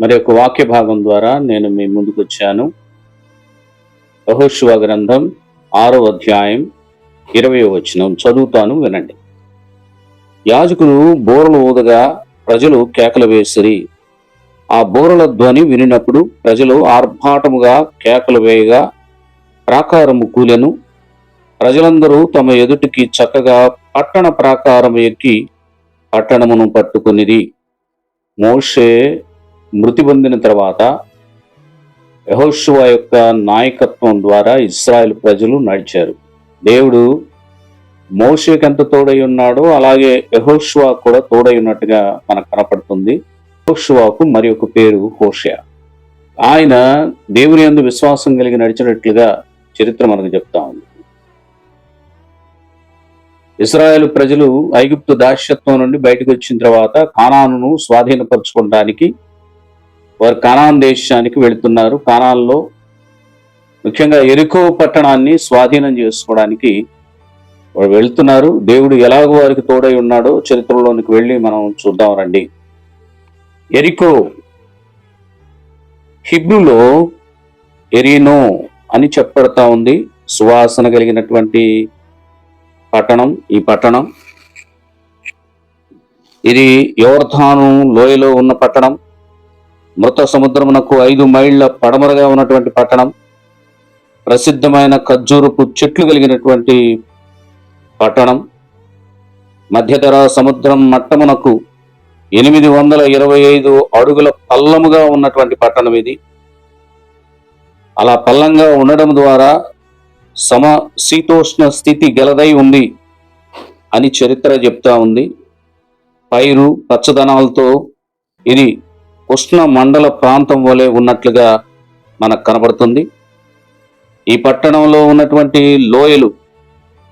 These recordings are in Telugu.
మరి ఒక వాక్య భాగం ద్వారా నేను మీ ముందుకు వచ్చాను. గ్రంథం ఆరో అధ్యాయం ఇరవై వచనం. చదువుతాను వినండి. యాజకులు బోరలు ఊదగా ప్రజలు కేకలు వేసిరి. ఆ బోరల ధ్వని వినినప్పుడు ప్రజలు ఆర్భాటముగా కేకలు వేయగా ప్రాకారము కూలెను. ప్రజలందరూ తమ ఎదుటికి చక్కగా పట్టణ ప్రాకారం ఎక్కి పట్టణమును పట్టుకునిది మోషే మృతి పొందిన తర్వాత యెహోషువ యొక్క నాయకత్వం ద్వారా ఇస్రాయెల్ ప్రజలు నడిచారు. దేవుడు మోషేకి ఎంత తోడై ఉన్నాడో అలాగే యెహోషువ కూడా తోడై ఉన్నట్టుగా మనకు కనపడుతుంది. యెహోషువకు మరి ఒక పేరు హోషయా. ఆయన దేవుని యందు విశ్వాసం కలిగి నడిచినట్లుగా చరిత్ర మనకు చెప్తా ఉంది. ఇస్రాయేల్ ప్రజలు ఐగుప్తు దాస్యత్వం నుండి బయటకు వచ్చిన తర్వాత కానానును స్వాధీనపరచుకోవడానికి వారు కానాన్ దేశానికి వెళుతున్నారు. కానాల్లో ముఖ్యంగా ఎరుకో పట్టణాన్ని స్వాధీనం చేసుకోవడానికి వారు వెళ్తున్నారు. దేవుడు ఎలాగో వారికి తోడై ఉన్నాడో చరిత్రలోనికి వెళ్ళి మనం చూద్దాం రండి. ఎరికో హిబ్రులో ఎరినో అని చెప్పబడతా ఉంది. సువాసన కలిగినటువంటి పట్టణం ఈ పట్టణం. ఇది యోర్ధాను లోయలో ఉన్న పట్టణం. మృత సముద్రమునకు ఐదు మైళ్ళ పడమరగా ఉన్నటువంటి పట్టణం ప్రసిద్ధమైన ఖర్జూరపు చెట్లు కలిగినటువంటి పట్టణం. మధ్యధరా సముద్రం మట్టమునకు ఎనిమిది వందల ఇరవై ఐదు అడుగుల పల్లముగా ఉన్నటువంటి పట్టణం ఇది. అలా పల్లంగా ఉండడం ద్వారా సమ శీతోష్ణ స్థితి గలదై ఉంది అని చరిత్ర చెప్తా ఉంది. పైరు పచ్చదనాలతో ఇది ఉష్ణ మండల ప్రాంతం వలె ఉన్నట్లుగా మనకు కనబడుతుంది. ఈ పట్టణంలో ఉన్నటువంటి లోయలు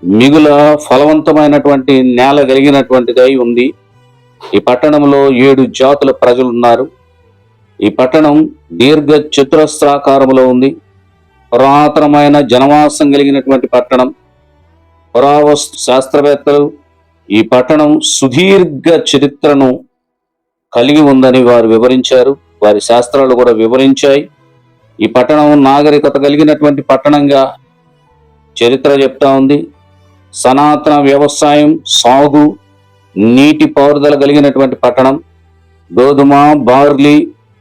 మిగుల ఫలవంతమైనటువంటి నేల కలిగినటువంటిదై ఉంది. ఈ పట్టణంలో ఏడు జాతుల ప్రజలు ఉన్నారు. ఈ పట్టణం దీర్ఘ చతురస్రాకారంలో ఉంది. పురాతనమైన జనవాసం కలిగినటువంటి పట్టణం. పురావస్తు శాస్త్రవేత్తలు ఈ పట్టణం సుదీర్ఘ చరిత్రను కలిగి ఉందని వారు వివరించారు. వారి శాస్త్రాలు కూడా వివరించాయి. ఈ పట్టణం నాగరికత కలిగినటువంటి పట్టణంగా చరిత్ర చెప్తా ఉంది. సనాతన వ్యవసాయం సాగు నీటి పారుదల కలిగినటువంటి పట్టణం. గోధుమ బార్లీ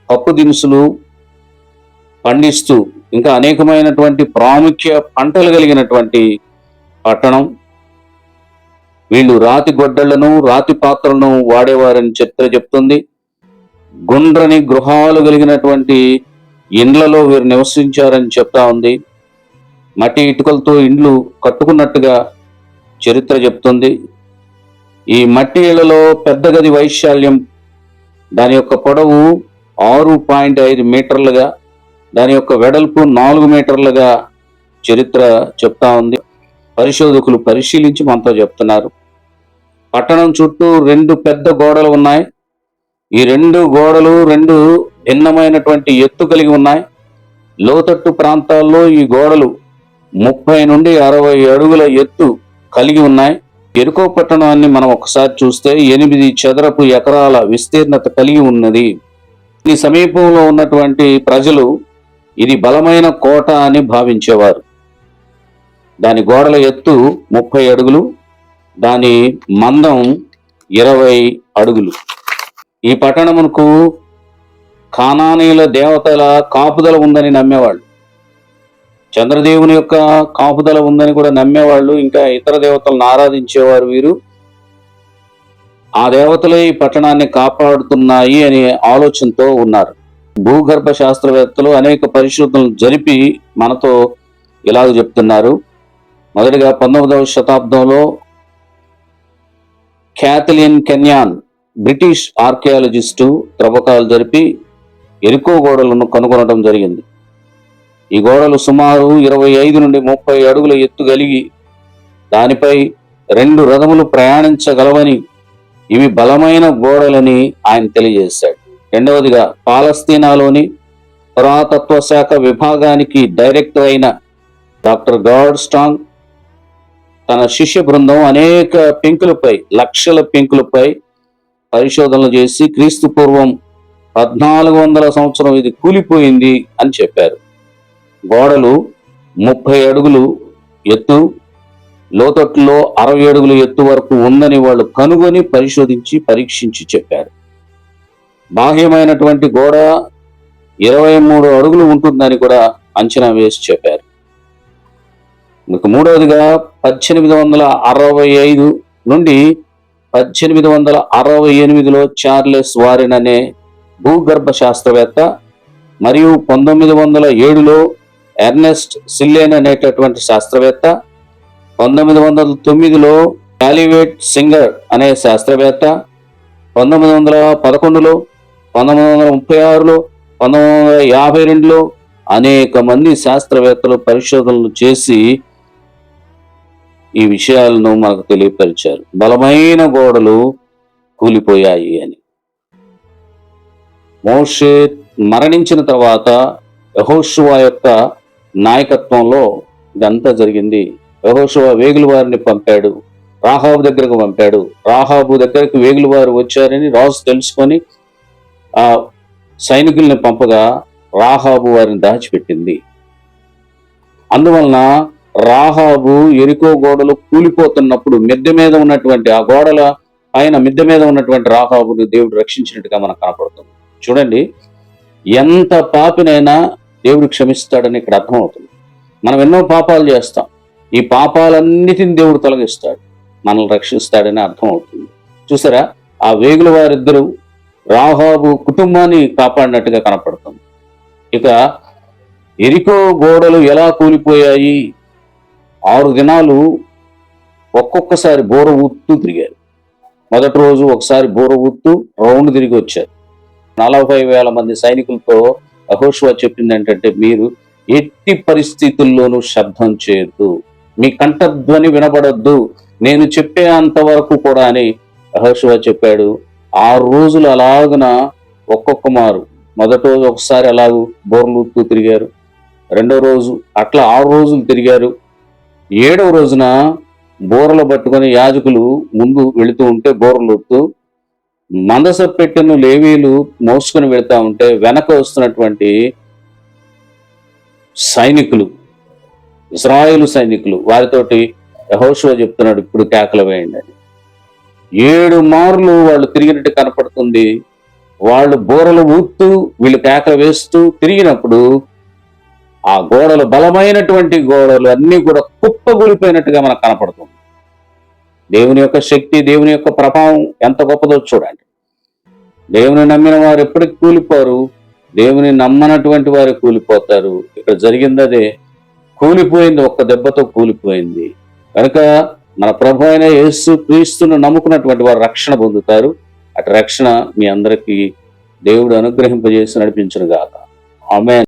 పప్పు దినుసులు పండిస్తూ ఇంకా అనేకమైనటువంటి ప్రాముఖ్య పంటలు కలిగినటువంటి పట్టణం. వీళ్ళు రాతి గొడ్డళ్ళను రాతి పాత్రలను వాడేవారని చరిత్ర చెప్తుంది. గుండ్రని గృహాలు కలిగినటువంటి ఇండ్లలో వీరు నివసించారని చెప్తా ఉంది. మట్టి ఇటుకలతో ఇండ్లు కట్టుకున్నట్టుగా చరిత్ర చెప్తుంది. ఈ మట్టి ఇళ్ళలో పెద్ద గది వైశాల్యం. దాని యొక్క పొడవు ఆరు పాయింట్ ఐదు మీటర్లుగా దాని యొక్క వెడల్పు నాలుగు మీటర్లుగా చరిత్ర చెప్తా ఉంది. పరిశోధకులు పరిశీలించి మనతో చెప్తున్నారు. పట్టణం చుట్టూ రెండు పెద్ద గోడలు ఉన్నాయి. ఈ రెండు గోడలు రెండు భిన్నమైనటువంటి ఎత్తు కలిగి ఉన్నాయి. లోతట్టు ప్రాంతాల్లో ఈ గోడలు ముప్పై నుండి అరవై అడుగుల ఎత్తు కలిగి ఉన్నాయి. ఎరుకో పట్టణాన్ని మనం ఒకసారి చూస్తే ఎనిమిది చదరపు ఎకరాల విస్తీర్ణత కలిగి ఉన్నది. ఈ సమీపంలో ఉన్నటువంటి ప్రజలు ఇది బలమైన కోట అని భావించేవారు. దాని గోడల ఎత్తు ముప్పై అడుగులు దాని మందం ఇరవై అడుగులు. ఈ పట్టణమునకు కానానీల దేవతల కాపుదల ఉందని నమ్మేవాళ్ళు. చంద్రదేవుని యొక్క కాపుదల ఉందని కూడా నమ్మేవాళ్ళు. ఇంకా ఇతర దేవతలను ఆరాధించేవారు వీరు. ఆ దేవతలే ఈ పట్టణాన్ని కాపాడుతున్నాయి అనే ఆలోచనతో ఉన్నారు. భూగర్భ శాస్త్రవేత్తలు అనేక పరిశోధనలు జరిపి మనతో ఇలాగ చెప్తున్నారు. మొదటిగా పంతొమ్మిదవ శతాబ్దంలో క్యాథలియన్ కెన్యాన్ బ్రిటిష్ ఆర్కియాలజిస్టు త్రవ్వకాలు జరిపి ఎరుకో గోడలను కనుగొనడం జరిగింది. ఈ గోడలు సుమారు ఇరవై ఐదు నుండి ముప్పై అడుగుల ఎత్తు కలిగి దానిపై రెండు రథములు ప్రయాణించగలవని ఇవి బలమైన గోడలని ఆయన తెలియజేశాడు. రెండవదిగా పాలస్తీనాలోని పురాతత్వ శాఖ విభాగానికి డైరెక్టర్ అయిన డాక్టర్ గాడ్ స్టాంగ్ తన శిష్య బృందం అనేక పెంకులపై లక్షల పెంకులపై పరిశోధనలు చేసి క్రీస్తు పూర్వం పద్నాలుగు వందల సంవత్సరం ఇది కూలిపోయింది అని చెప్పారు. గోడలు ముప్పై అడుగులు ఎత్తు లోతట్టులో అరవై అడుగులు ఎత్తు వరకు ఉందని వాళ్ళు కనుగొని పరిశోధించి పరీక్షించి చెప్పారు. బాహ్యమైనటువంటి గోడ ఇరవై మూడు అడుగులు ఉంటుందని కూడా అంచనా వేసి చెప్పారు. ఇక మూడవదిగా పద్దెనిమిది వందల అరవై ఐదు నుండి పద్దెనిమిది వందల అరవై ఎనిమిదిలో చార్లెస్ వారిన్ అనే భూగర్భ శాస్త్రవేత్త మరియు పంతొమ్మిది వందల ఏడులో ఎర్నెస్ట్ సిల్లేన్ అనేటటువంటి శాస్త్రవేత్త పంతొమ్మిది వందల తొమ్మిదిలో క్యాలివేట్ సింగర్ అనే శాస్త్రవేత్త పంతొమ్మిది వందల పదకొండులో పంతొమ్మిది వందల ముప్పై ఆరులో పంతొమ్మిది వందల యాభై రెండులో అనేక మంది శాస్త్రవేత్తలు పరిశోధనలు చేసి ఈ విషయాలను మనకు తెలియపరిచారు. బలమైన గోడలు కూలిపోయాయి అని. మోషే మరణించిన తర్వాత యహోషువా యొక్క నాయకత్వంలో ఇదంతా జరిగింది. యహోషువా వేగుల వారిని పంపాడు. రాహాబు దగ్గరకు పంపాడు. రాహాబు దగ్గరకు వేగుల వారు వచ్చారని రాజు తెలుసుకొని ఆ సైనికుల్ని పంపగా రాహాబు వారిని దాచిపెట్టింది. అందువలన రాహాబు ఎరికో గోడలు కూలిపోతున్నప్పుడు మిద్దె మీద ఉన్నటువంటి ఆ గోడల పైన మిద్దె మీద ఉన్నటువంటి రాహాబుని దేవుడు రక్షించినట్టుగా మనకు కనపడుతుంది. చూడండి ఎంత పాపినైనా దేవుడు క్షమిస్తాడని ఇక్కడ అర్థమవుతుంది మనం ఎన్నో పాపాలు చేస్తాం. ఈ పాపాలన్నిటిని దేవుడు తొలగిస్తాడు. మనల్ని రక్షిస్తాడని అర్థమవుతుంది చూసారా ఆ వేగుల వారిద్దరూ రాహాబు కుటుంబాన్ని కాపాడినట్టుగా కనపడుతుంది. ఇక ఎరికో గోడలు ఎలా కూలిపోయాయి? ఆరు దినాలు ఒక్కొక్కసారి బోర ఊత్తూ తిరిగారు. మొదటి రోజు ఒకసారి బోర ఊత్తూ రౌండ్ తిరిగి వచ్చారు. నలభై వేల మంది సైనికులతో అహోషువా చెప్పింది ఏంటంటే మీరు ఎట్టి పరిస్థితుల్లోనూ శబ్దం చేయొద్దు. మీ కంఠధ్వని వినబడొద్దు. నేను చెప్పే అంతవరకు కూడా అని అహోషువా చెప్పాడు. ఆరు రోజులు అలాగున ఒక్కొక్క మారు. మొదటి రోజు ఒకసారి అలాగూ బోర్లు ఊత్తూ తిరిగారు. రెండో రోజు అట్లా ఆరు రోజులు తిరిగారు. ఏడవ రోజున బోరలు పట్టుకొని యాజకులు ముందు వెళుతూ ఉంటే బోరలు ఊత్తూ మందస పెట్టెను లేవీలు మోసుకొని వెళ్తా ఉంటే వెనక వస్తున్నటువంటి సైనికులు ఇస్రాయేలు సైనికులు వారితోటి యహోషువ చెప్తున్నాడు ఇప్పుడు కేకలు వేయండి అని. ఏడు మార్లు వాళ్ళు తిరిగినట్టు కనపడుతుంది. వాళ్ళు బోరలు ఊపుతూ వీళ్ళు కేకలు వేస్తూ తిరిగినప్పుడు ఆ గోడలు బలమైనటువంటి గోడలు అన్నీ కూడా కుప్పగూలిపోయినట్టుగా మనకు కనపడుతుంది. దేవుని యొక్క శక్తి దేవుని యొక్క ప్రభావం ఎంత గొప్పదో చూడండి. దేవుని నమ్మిన వారు ఎప్పటికి కూలిపోరు. దేవుని నమ్మనటువంటి వారు కూలిపోతారు. ఇక్కడ జరిగింది అదే. కూలిపోయింది ఒక్క దెబ్బతో కూలిపోయింది. కనుక మన ప్రభు అయిన యేసు క్రీస్తును నమ్ముకున్నటువంటి వారు రక్షణ పొందుతారు. అటు రక్షణ మీ అందరికీ దేవుడు అనుగ్రహింపజేసి నడిపించును గాక ఆమె